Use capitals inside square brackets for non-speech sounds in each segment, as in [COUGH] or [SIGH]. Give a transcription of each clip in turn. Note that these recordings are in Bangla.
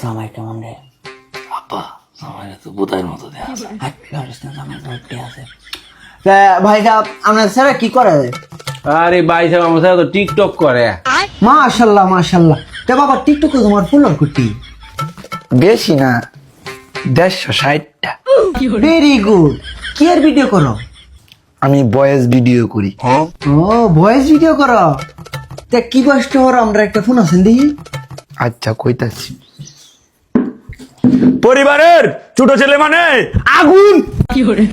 জামাই কেমন রে আপা তো বুধাইয়ের মতো দেয়া আছে। না জামাই ধরতে আছে। ভাই সাহেব আপনার স্যার কি করে? আরে ভাই সাহেব আমার সাথে তো টিকটক করে। মাশাল্লাহ মাশাল্লাহ। তে বাবা টিকটকে তোমার কুটি? বেশি না দেড়শো ষাটটা। ভেরি গুড কি এর ভিডিও করো? আমি বয়েস ভিডিও করি। ও ভয়েস ভিডিও করো? তে কি বয়সটা হর আমরা একটা ফোন আছেন দেখি। আচ্ছা কইতাছি। পরিবারের ছোট ছেলে মানে আগুন। কি করে?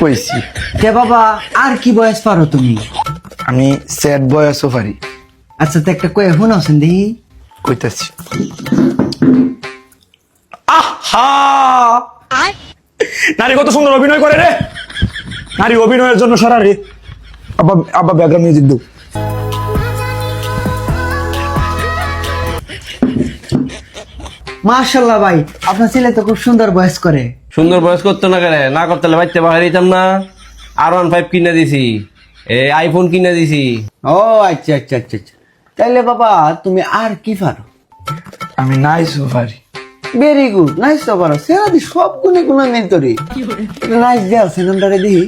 কইছি। তে বাবা আর কি বয়স পারো তুমি? আমি স্যাড বয়সও পারি। আচ্ছা তো একটা কয়ে ফোন আছেন দেখি কইতাছি। আহা! নারী কত সুন্দর অভিনয় করে রে। নারী অভিনয়ের জন্য সারা রে। আবার আবার ব্যাকগ্রাউন্ড মিউজিক দাও। মাশাল্লাহ ভাই আপনার ছেলে তো খুব সুন্দর বয়স করে। সুন্দর বয়স করতো না কেন? না করতে হলে বাচ্চা বাহির দিতাম না। আর ওয়ান ফাইভ কিনে দিছি। এ আইফোন কিনে দিছি। ও আচ্ছা আচ্ছা আচ্ছা আচ্ছা। তাইলে বাবা তুমি আর কি পারো? আমি নাইসও পারি ভেরি গুড নাইস তো পারো সেরা দি সব গুণে গুণ নেই তোরে নাইস দেওয়া সেকেন্ডারে দিই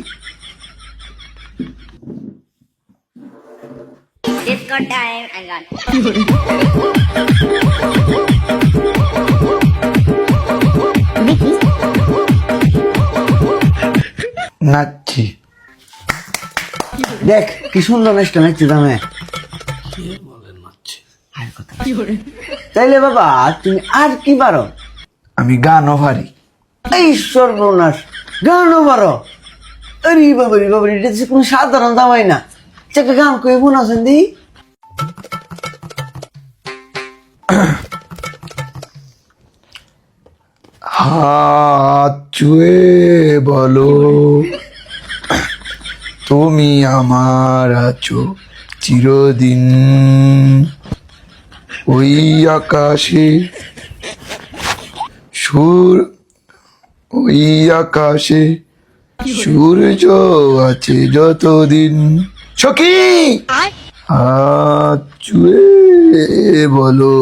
Disco time and run. [LAUGHS] নাচছি। দেখ কি সুন্দর নাচটা নাচছে দামে তাইলে বাবা তুমি আর কি পারো? আমি গানও পারি। এই সর্বনাশ গানও পারো। আরে বাবারি বাবারি এটা যে কোনো সাধারণ দামাই না। একটা গান কয়ে বোন আছেন দি হাত চুয়ে বলো তুমি আমার আছো চিরদিন। ওই আকাশে সুর ওই আকাশে সূর্য আছে যতদিন। সখী! চুয়ে বলো।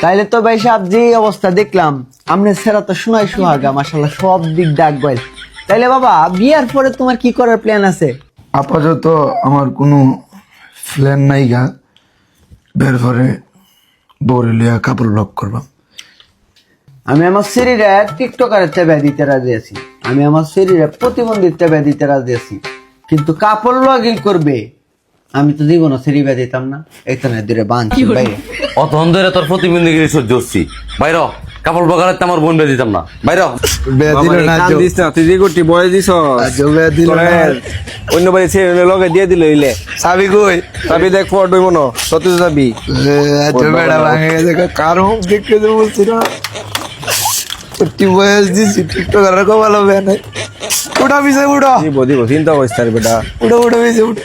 তাইলে তো ভাই সাহেব যে অবস্থা দেখলাম আমনে সেরা তো শোনাই সোহাগা মাসাল্লাহ সব দিক ডাক বল তাইলে বাবা বিয়ার পরে তোমার কি করার প্ল্যান আছে? আপাতত আমার কোনো প্ল্যান নাই গা। বের পরে বউরে লিয়া কাপড় ব্লক করবাম। আমি আমার শরীরে টিকটকারের টেবে দিতে রাজি আছি। আমি আমার শরীরে প্রতিবন্ধীর টেবে দিতে রাজি আছি। কিন্তু কাপড় লগিল করবে। আমি তো দিব না সেরি বে দিতাম না। এখানে দূরে বাঁধছি বাইরে। অত ধরে তোর প্রতিবন্ধী সহ্য হচ্ছি বাইর কাপড় বগালে তো আমার বোন বেঁধে দিতাম না। বাইর বয়ে অন্য বাড়ি ছেড়ে লগে দিয়ে দিল ইলে সাবি কই? তাবি দেখ ফটো হইব না। সত্যি গেছে কারও দেখতে তো বলছি না। প্রতি বয়স দিছি টিকটক আর কমালো বেন উঠা পিছে উঠা। দিব দিব চিন্তা করিস তার বেটা। উঠা উঠা পিছে উঠা।